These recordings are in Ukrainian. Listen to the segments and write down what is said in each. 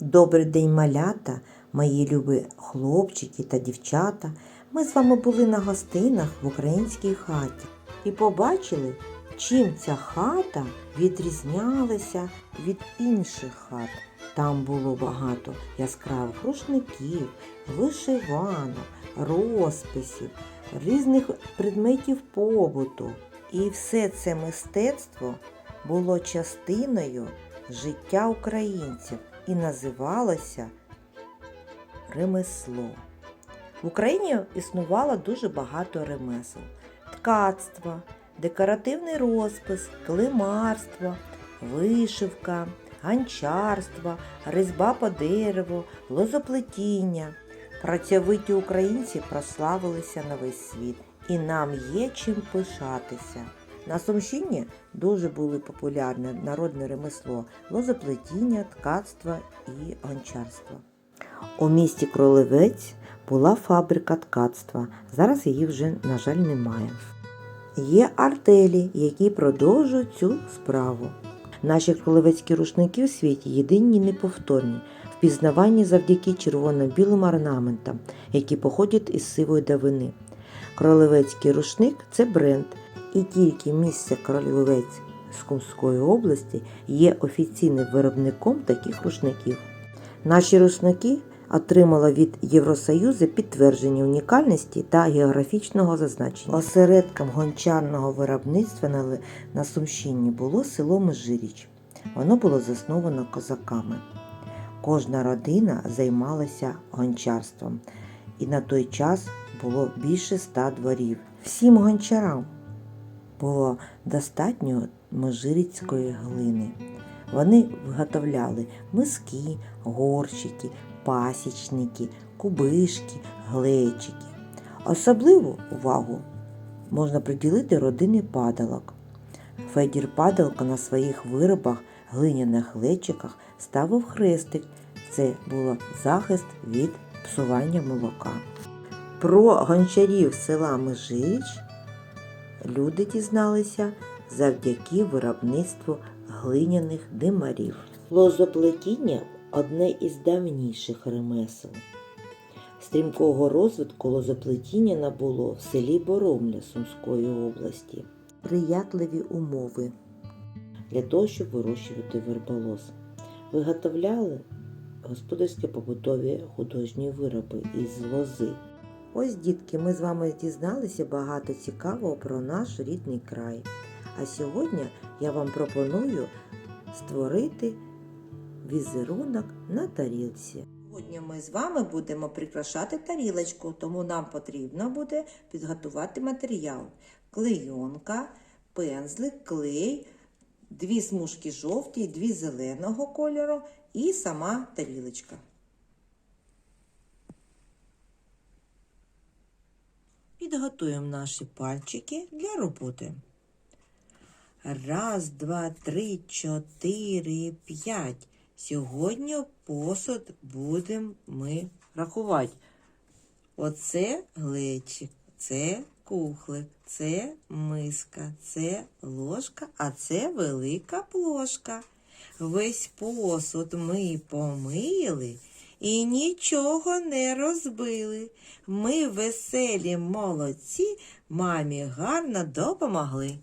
Добрий день, малята, мої любі хлопчики та дівчата. Ми з вами були на гостинах в українській хаті і побачили, чим ця хата відрізнялася від інших хат. Там було багато яскравих рушників, вишиванок, розписів, різних предметів побуту. І все це мистецтво було частиною життя українців і називалося ремесло. В Україні існувало дуже багато ремесел: ткацтво, декоративний розпис, климарство, вишивка, ганчарство, різьба по дереву, лозоплетіння. Працьовиті українці прославилися на весь світ, і нам є чим пишатися. На Сумщині дуже були популярне народне ремесло лозоплетіння, ткацтво і гончарство. У місті Кролевець була фабрика ткацтва. Зараз її вже, на жаль, немає. Є артелі, які продовжують цю справу. Наші кролевецькі рушники у світі єдині неповторні, впізнавані завдяки червоно-білим орнаментам, які походять із сивої давини. Кролевецький рушник це бренд, і тільки місце Кролевець з Кумської області є офіційним виробником таких рушників. Наші рушники отримали від Євросоюзу підтвердження унікальності та географічного зазначення. Осередком гончарного виробництва на Сумщині було село Межиріч. Воно було засновано козаками. Кожна родина займалася гончарством, і на той час було більше ста дворів. Всім гончарам було достатньо межиріцької глини. Вони виготовляли миски, горщики, пасічники, кубишки, глечики. Особливу увагу можна приділити родині падалок. Федір Падалко на своїх виробах, глиняних глечиках ставив хрестик. Це було захист від псування молока. Про гончарів села Межиріч люди дізналися завдяки виробництву глиняних димарів. Лозоплетіння одне із давніших ремесел. Стрімкого розвитку лозоплетіння набуло в селі Боромля Сумської області. Приятливі умови для того, щоб вирощувати верболоз. Виготовляли господарські побутові художні вироби із лози. Ось, дітки, ми з вами дізналися багато цікавого про наш рідний край. А сьогодні я вам пропоную створити візерунок на тарілці. Сьогодні ми з вами будемо прикрашати тарілочку, тому нам потрібно буде підготувати матеріал: клейонка, пензлик, клей, дві смужки жовті, дві зеленого кольору і сама тарілочка. Підготуємо наші пальчики для роботи. Раз, два, три, чотири, п'ять. Сьогодні посуд будемо ми рахувати. Оце глечик, це кухлик, це миска, це ложка, а це велика плошка. Весь посуд ми помили і нічого не розбили. Ми веселі молодці, мамі гарно допомогли.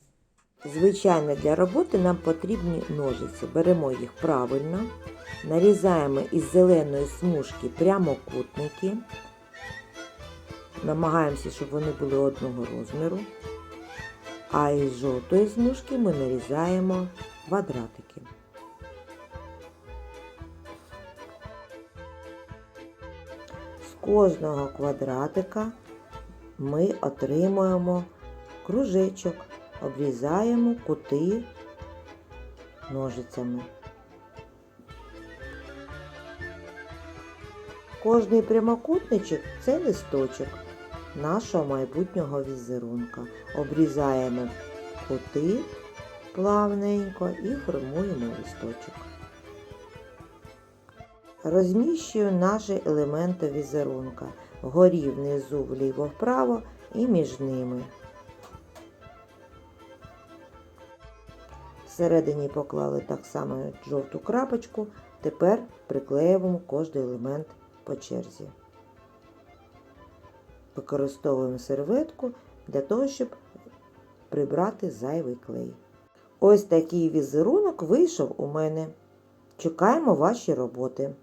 Звичайно, для роботи нам потрібні ножиці. Беремо їх правильно, нарізаємо із зеленої смужки прямокутники. Намагаємося, щоб вони були одного розміру. А із жовтої смужки ми нарізаємо квадратики. Кожного квадратика ми отримуємо кружечок обрізаємо кути ножицями. Кожний прямокутничок це листочок нашого майбутнього візерунка. Обрізаємо кути плавненько і формуємо листочок. Розміщую наші елементи візерунка вгорі внизу вліво-вправо і між ними. Всередині поклали так само жовту крапочку. Тепер приклеюємо кожний елемент по черзі. Використовуємо серветку для того, щоб прибрати зайвий клей. Ось такий візерунок вийшов у мене. Чекаємо ваші роботи.